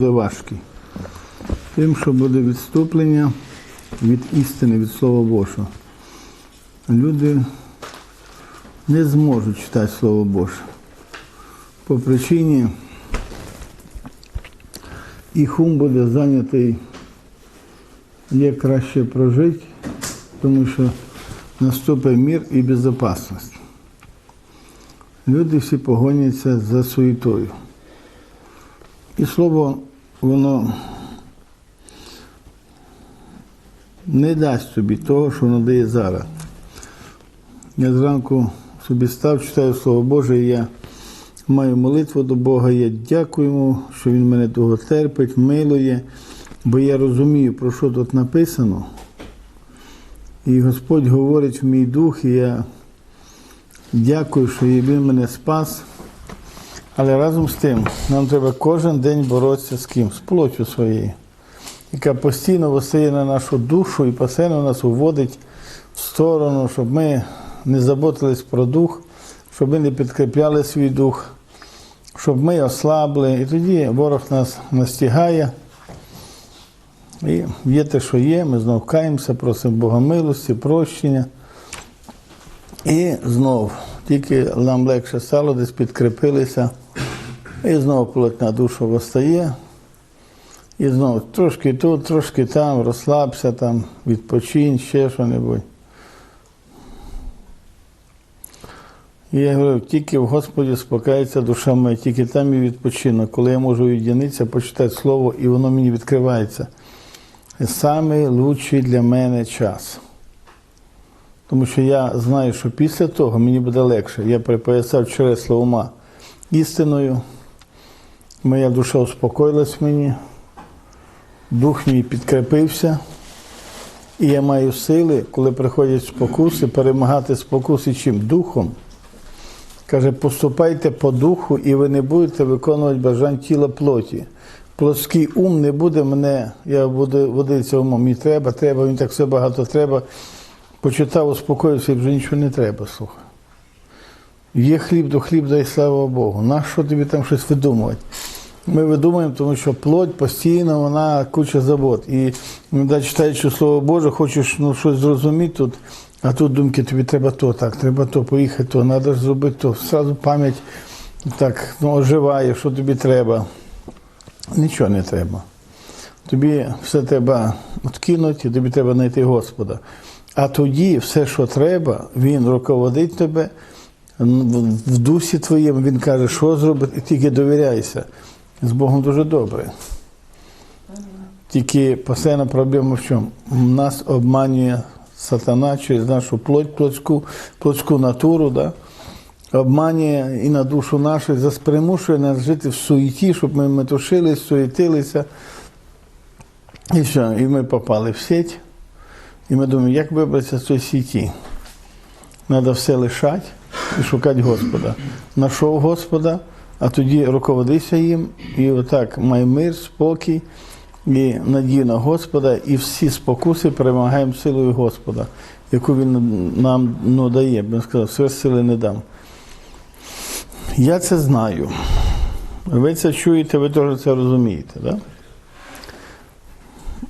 буде важкий. Тим, що буде відступлення від істини, від Слова Божого. Люди не зможуть читати Слово Боже. По причині їх ум буде зайнятий, як краще прожити, тому що наступить мир і безпечність. Люди всі погоняться за суєтою. І слово, воно не дасть тобі того, що воно дає зараз. Я зранку собі став, читаю Слово Боже, і я маю молитву до Бога. Я дякую йому, що Він мене того терпить, милує, бо я розумію, про що тут написано. І Господь говорить в мій дух, і я дякую, що Він мене спас. Але разом з тим нам треба кожен день боротися з ким? З плоттю своєю, яка постійно вистає на нашу душу і постійно нас уводить в сторону, щоб ми не заботились про дух, щоб ми не підкріпляли свій дух, щоб ми ослабли. І тоді ворог нас настигає. І є те, що є, ми знов каємося, просимо Бога милості, прощення. І знов, тільки нам легше стало, десь підкріпилися, і знову плоть на душу востає. І знову трошки тут, трошки там, розслабся, там, відпочинь, ще що-небудь. І я говорю, тільки в Господі спокається душа моя, тільки там і відпочинок, коли я можу відділитися, почитати слово, і воно мені відкривається. Це найкращий для мене час. Тому що я знаю, що після того мені буде легше. Я припоясав через ума істиною. Моя душа успокоїлась мені, дух мій підкріпився. І я маю сили, коли приходять спокуси, перемагати спокуси чим? Духом. Каже, поступайте по духу, і ви не будете виконувати бажань тіла плоті. Плотський ум не буде мене, я буду водитися умом, мені треба, треба, мені так все багато треба. Почитав, успокоївся і вже нічого не треба, слухай. Є хліб, до хліб дай слава Богу. Нащо тобі там щось видумувати? Ми видумуємо, тому що плоть постійно, вона куча забот. І іноді читаючи Слово Боже, хочеш ну, щось зрозуміти тут, а тут думки, тобі треба то, так, треба то, поїхати, то, треба зробити то. Сразу пам'ять так ну, оживає, що тобі треба. Нічого не треба. Тобі все треба відкинути, тобі треба знайти Господа. А тоді все, що треба, Він руководить тебе в дусі твоєму, він каже, що зробити, і тільки довіряйся. З Богом дуже добре. Тільки постійна проблема в чому? Нас обманює сатана через нашу плоть, плотську, плотську натуру, да? обманює і на душу нашу, заспримушує нас жити в суеті, щоб ми метушились, суетилися. І все, і ми попали в сеть. І ми думаємо, як вибратися з цієї сіті? Треба все лишати і шукати Господа. Нашов Господа, а тоді руководися їм, і отак май мир, спокій і надію на Господа, і всі спокуси перемагаємо силою Господа, яку Він нам ну, дає. Він сказав, все сили не дам. Я це знаю. Ви це чуєте, ви теж це розумієте. Да?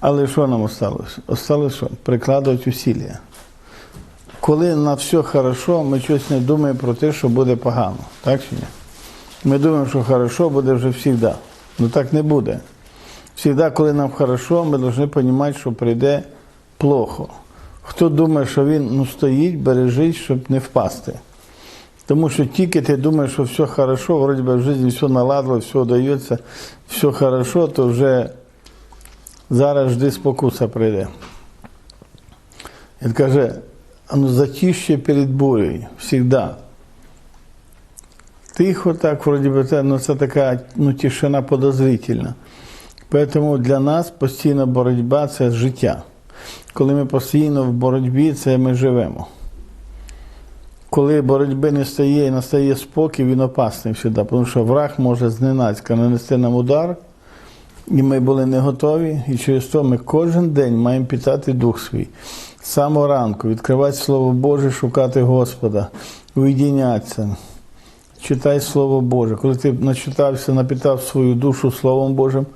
Але що нам осталось? Осталось що? Прикладувати усилля. Коли на все хорошо, ми щось не думаємо про те, що буде погано. Так чи ні? Ми думаємо, що хорошо буде вже завжди. Ну так не буде. Всегда, коли нам хорошо, ми повинні розуміти, що прийде плохо. Хто думає, що він ну, стоїть, бережить, щоб не впасти. Тому що тільки ти думаєш, що все хорошо, вроді би в житті все наладило, все дається, все хорошо, то вже зараз жди спокуса прийде. Він каже, ну затіще перед бурею, завжди. Тихо так, вроді би, це, ну, це така ну, тишина подозрительна. Тому для нас постійна боротьба це життя. Коли ми постійно в боротьбі, це ми живемо. Коли боротьби не стає і настає спокій, він опасний завжди, тому що враг може зненацька нанести нам удар, і ми були не готові, і через то ми кожен день маємо питати дух свій. З самого ранку відкривати Слово Боже, шукати Господа, уєдінятися, читай Слово Боже. Коли ти начитався, напитав свою душу Словом Божим,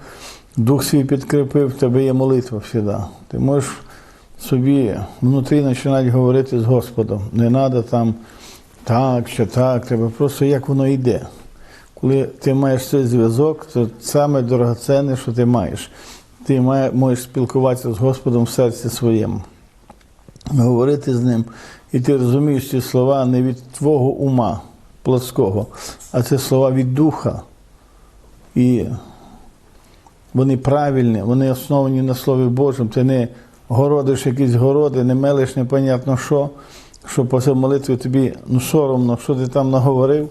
Дух свій підкріпив, в тебе є молитва завжди. Ти можеш собі внутрі починати говорити з Господом. Не треба там так чи так, треба просто як воно йде. Коли ти маєш цей зв'язок, це саме дорогоцінне, що ти маєш. Ти можеш спілкуватися з Господом в серці своєму, говорити з ним, і ти розумієш ці слова не від твого ума плотського, а це слова від духа. І вони правильні, вони основані на Слові Божому. Ти не городиш якісь городи, не мелиш непонятно що, що після молитви тобі ну, соромно, що ти там наговорив.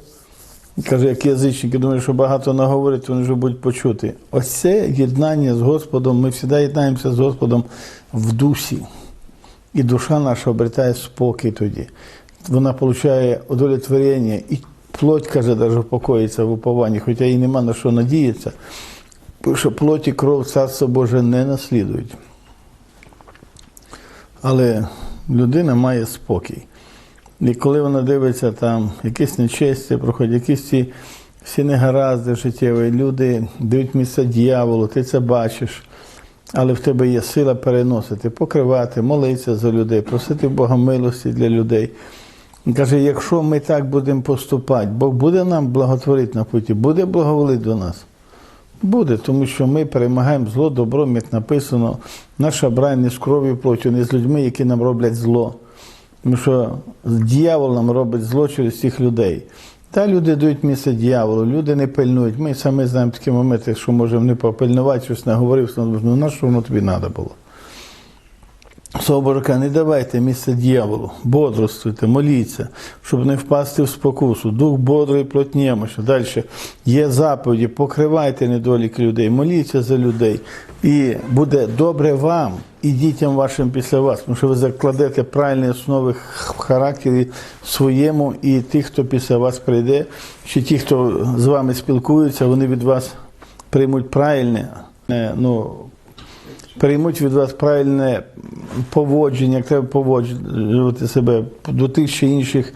Каже, як язичники думають, що багато наговорить, вони вже будуть почути. Ось це єднання з Господом. Ми завжди єднаємося з Господом в дусі. І душа наша обретає спокій тоді. Вона отримує удовлетворення, і плоть, каже, навіть покоїться в упованні, хоча їй нема на що надіятися, що плоть і кров Царство Боже не наслідують. Але людина має спокій. І коли вона дивиться там якісь нечесті, проходять якісь ці всі негаразди життєві, люди дають місце дьяволу, ти це бачиш, але в тебе є сила переносити, покривати, молитися за людей, просити Бога милості для людей. Він каже, якщо ми так будемо поступати, Бог буде нам благотворити на путі, буде благоволити до нас. Буде, тому що ми перемагаємо зло добром, як написано, наша брань не з кров'ю плоттю, не з людьми, які нам роблять зло. Тому що дьявол нам робить зло через цих людей. Та люди дають місце дьяволу, люди не пильнують. Ми самі знаємо такі моменти, що можемо не попильнувати, щось не говорив, ну на що воно тобі треба було. Боже не давайте місце дьяволу, бодрствуйте, моліться, щоб не впасти в спокусу. Дух бодрий плотнємося. Далі є заповіді, покривайте недоліки людей, моліться за людей. І буде добре вам і дітям вашим після вас, тому що ви закладете правильні основи в характері своєму, і тих, хто після вас прийде, чи ті, хто з вами спілкуються, вони від вас приймуть правильне. е, Ну, приймуть від вас правильне поводження, як треба поводжувати себе до тих чи інших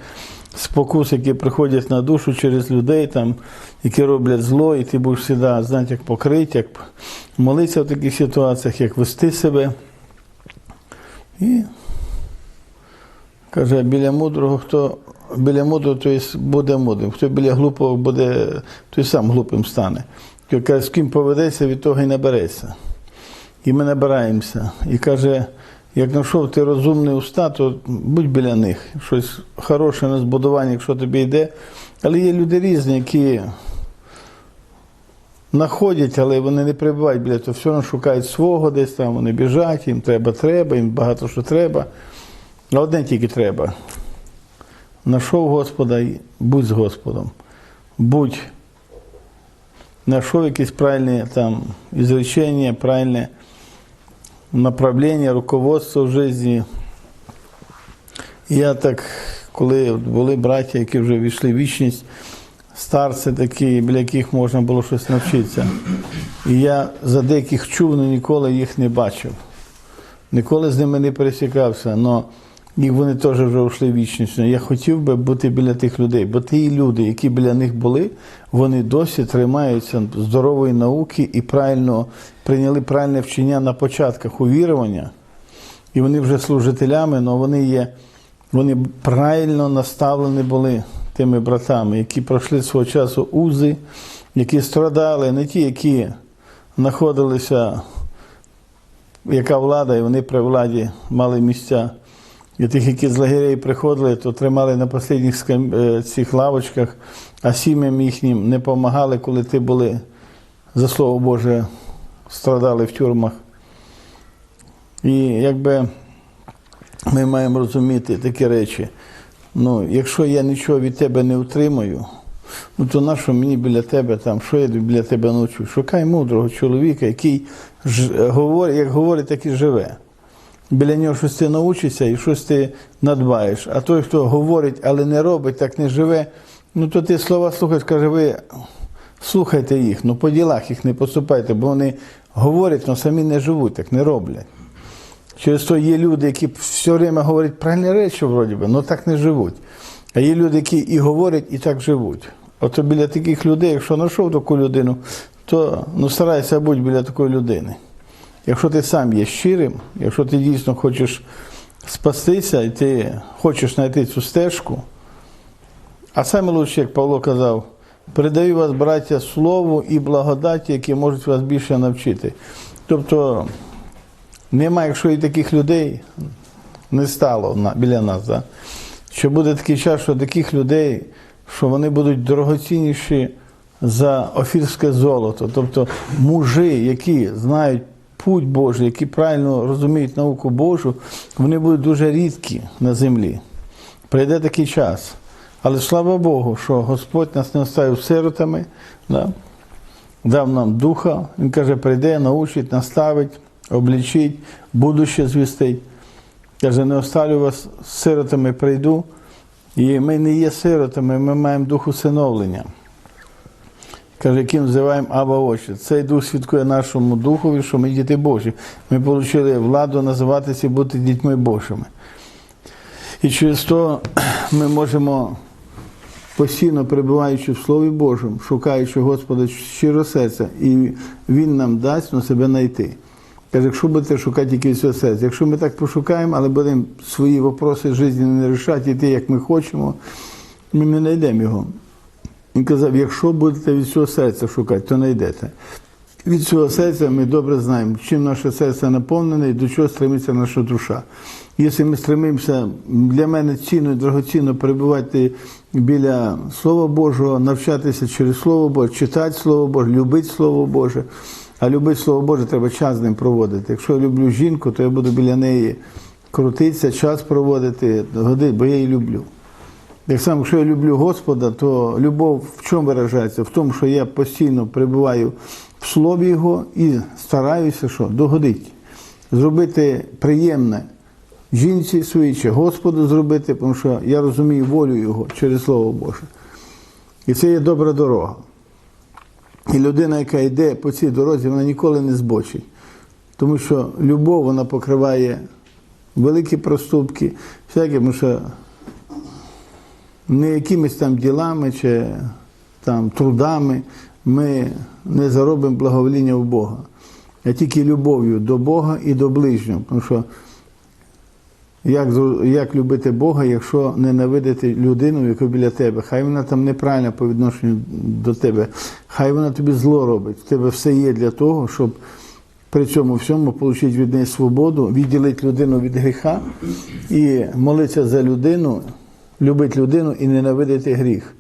спокус, які приходять на душу через людей, там, які роблять зло, і ти будеш завжди знати, як покрити, як молитися в таких ситуаціях, як вести себе. І каже, біля мудрого, хто біля мудрого, той буде мудрим, хто біля глупого буде, той сам глупим стане. Каже, з ким поведеться, від того і набереться. І ми набираємося. І каже, як знайшов ти розумний уста, то будь біля них. Щось хороше на збудування, якщо тобі йде. Але є люди різні, які знаходять, але вони не прибувають біля того, все одно шукають свого десь там, вони біжать, їм треба, треба, їм багато що треба. А одне тільки треба. Нашов Господа і будь з Господом. Будь знайшов якісь правильні там ізречення, правильне направлення, руководство в житті. Я так, коли були браття, які вже війшли в вічність, старці такі, біля яких можна було щось навчитися. І я за деяких чув, але ніколи їх не бачив. Ніколи з ними не пересікався, але їх вони теж вже вийшли в вічність. Я хотів би бути біля тих людей, бо ті люди, які біля них були, вони досі тримаються здорової науки і правильно прийняли правильне вчення на початках увірування. І вони вже служителями, але вони є, вони правильно наставлені були тими братами, які пройшли свого часу узи, які страдали, не ті, які знаходилися, яка влада, і вони при владі мали місця. І тих, які з лагерей приходили, то тримали на останніх е, цих лавочках, а сім'ям їхнім не допомагали, коли ти були, за слово Боже, страдали в тюрмах. І якби ми маємо розуміти такі речі. Ну, якщо я нічого від тебе не отримаю, ну то нащо мені біля тебе там, що я біля тебе навчу? Шукай мудрого чоловіка, який ж, говорить, як говорить, так і живе. Біля нього щось ти научишся і щось ти надбаєш. А той, хто говорить, але не робить, так не живе, ну то ти слова слухаєш, каже, ви слухайте їх, ну по ділах їх не поступайте, бо вони говорять, але самі не живуть, так не роблять. Через то є люди, які все время говорять правильні речі, вроді би, але так не живуть. А є люди, які і говорять, і так живуть. Ото біля таких людей, якщо знайшов таку людину, то ну, старайся бути біля такої людини. Якщо ти сам є щирим, якщо ти дійсно хочеш спастися і ти хочеш знайти цю стежку, а саме лучше, як Павло казав, передаю вас, браття, слову і благодаті, які можуть вас більше навчити. Тобто немає, якщо і таких людей не стало біля нас, да? що буде такий час, що таких людей, що вони будуть дорогоцінніші за офірське золото. Тобто мужи, які знають путь Божий, які правильно розуміють науку Божу, вони будуть дуже рідкі на землі. Прийде такий час. Але слава Богу, що Господь нас не оставив сиротами, да? дав нам духа. Він каже, прийде, научить, наставить, облічить, будуще звістить. Каже, не оставлю вас сиротами, прийду. І ми не є сиротами, ми маємо дух усиновлення. Каже, яким називаємо Аба Очі. Цей дух свідкує нашому духові, що ми діти Божі. Ми отримали владу називатися і бути дітьми Божими. І через то ми можемо, постійно перебуваючи в Слові Божому, шукаючи Господа щиро серця, і Він нам дасть на себе знайти. Каже, якщо будете шукати тільки свого серця, якщо ми так пошукаємо, але будемо свої вопроси життя не рішати, йти, як ми хочемо, ми не знайдемо його. Він казав, якщо будете від свого серця шукати, то знайдете. Від свого серця ми добре знаємо, чим наше серце наповнене і до чого стремиться наша душа. Якщо ми стремимося, для мене цінно і драгоцінно перебувати біля Слова Божого, навчатися через Слово Боже, читати Слово Боже, любити Слово Боже. А любити Слово Боже треба час з ним проводити. Якщо я люблю жінку, то я буду біля неї крутитися, час проводити, годити, бо я її люблю. Так само, якщо я люблю Господа, то любов в чому виражається? В тому, що я постійно перебуваю в слові Його і стараюся що? догодити, зробити приємне жінці своїй чи Господу зробити, тому що я розумію волю Його через Слово Боже. І це є добра дорога. І людина, яка йде по цій дорозі, вона ніколи не збочить. Тому що любов вона покриває великі проступки, всякі, тому що не якимись там ділами чи там трудами ми не заробимо благовоління в Бога, а тільки любов'ю до Бога і до ближнього. Тому що як, як любити Бога, якщо ненавидити людину, яка біля тебе? Хай вона там неправильна по відношенню до тебе, хай вона тобі зло робить. В тебе все є для того, щоб при цьому всьому отримати від неї свободу, відділити людину від гріха і молитися за людину, любити людину і ненавидити гріх.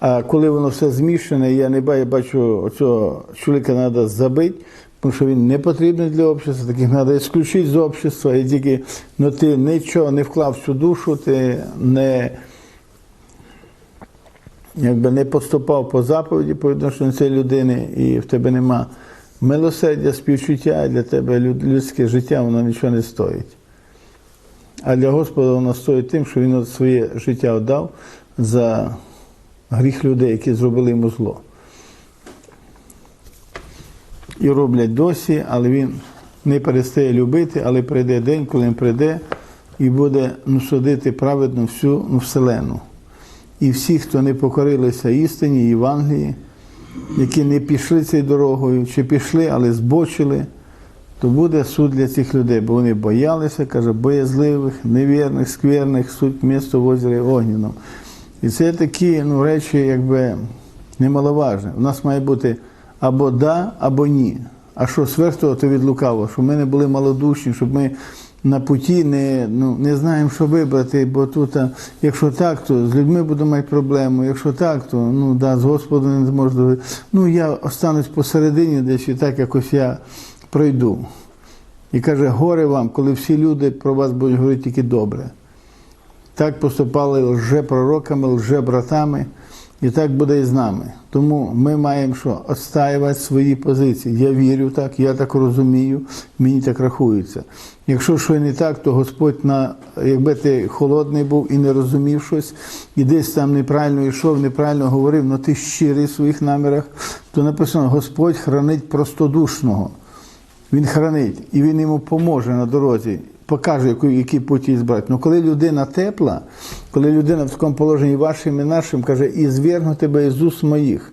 А коли воно все змішане, я не я бачу цього чоловіка треба забити, тому що він не потрібний для общества, таких треба ісключити з общества, і тільки ну, ти нічого не вклав в цю душу, ти не, якби не поступав по заповіді по відношенню цієї людини, і в тебе нема милосердя, співчуття, і для тебе людське життя воно нічого не стоїть. А для Господа воно стоїть тим, що Він своє життя віддав за гріх людей, які зробили йому зло. І роблять досі, але він не перестає любити, але прийде день, коли він прийде і буде ну, судити праведно всю ну, вселену. І всі, хто не покорилися істині, Євангелії, які не пішли цією дорогою, чи пішли, але збочили, то буде суд для цих людей, бо вони боялися, каже, боязливих, невірних, скверних, суть місто в озері Огнєном. І це такі ну, речі, якби немаловажні. У нас має бути або да, або ні. А що сверх то від лукавого, щоб ми не були малодушні, щоб ми на путі не, ну, не знаємо, що вибрати, бо тут, а, якщо так, то з людьми буду мати проблему, якщо так, то ну, да, з Господом не зможу. Ну, я останусь посередині десь і так якось я пройду. І каже, горе вам, коли всі люди про вас будуть говорити тільки добре. Так поступали лже-пророками, лже-братами, і так буде і з нами. Тому ми маємо що? Отстаювати свої позиції. Я вірю так, я так розумію, мені так рахується. Якщо щось не так, то Господь, на, якби ти холодний був і не розумів щось, і десь там неправильно йшов, неправильно говорив, але ти щирий в своїх намірах, то написано, Господь хранить простодушного. Він хранить, і він йому поможе на дорозі покаже, путь їй збрати. Ну коли людина тепла, коли людина в такому положенні вашим і нашим каже, і звергну тебе із уст моїх,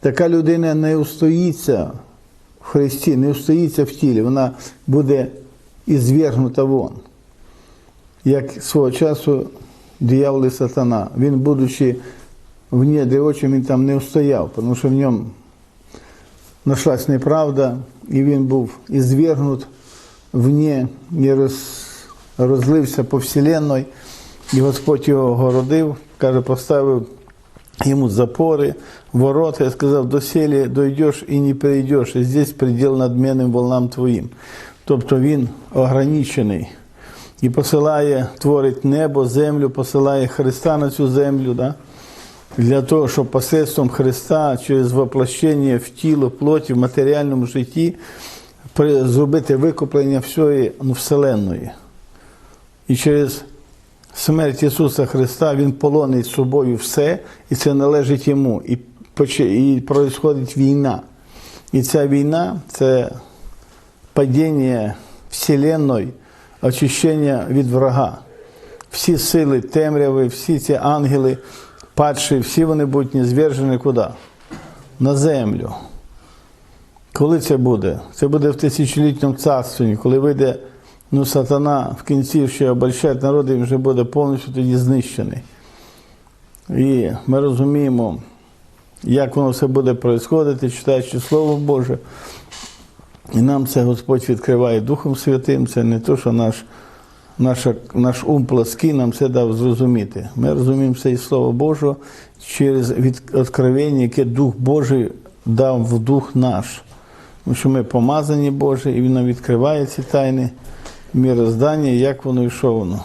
така людина не устоїться в Христі, не устоїться в тілі, вона буде і звергнута вон. Як свого часу диявол сатана. Він, будучи в очі, він там не устояв, тому що в ньому нашлась неправда, і він був і звергнут вне, і роз, розлився по вселенной, і Господь його городив, каже, поставив йому запори, ворота, і сказав, доселі дойдеш і не перейдеш, і здесь предел надменним волнам твоїм. Тобто він ограничений і посилає, творить небо, землю, посилає Христа на цю землю. Да? Для того, щоб посредством Христа через воплощення в тіло, плоті, в матеріальному житті зробити викуплення всієї ну, Вселенної. І через смерть Ісуса Христа Він полонить собою все, і це належить йому. І, і війна. І ця війна це падіння Вселенної, очищення від врага. Всі сили темряви, всі ці ангели, падші, всі вони будуть нізвержені куди? На землю. Коли це буде? Це буде в тисячолітньому царстві, коли вийде ну, сатана в кінці ще обольщать народи, він вже буде повністю тоді знищений. І ми розуміємо, як воно все буде происходити, читаючи Слово Боже. І нам це Господь відкриває Духом Святим, це не то, що наш, наша, наш ум плоский нам це дав зрозуміти. Ми розуміємо це і Слово Боже через відкровення, яке Дух Божий дав в дух наш. Тому що ми помазані Боже, і Він нам відкриває ці тайни міроздання, як воно і що воно.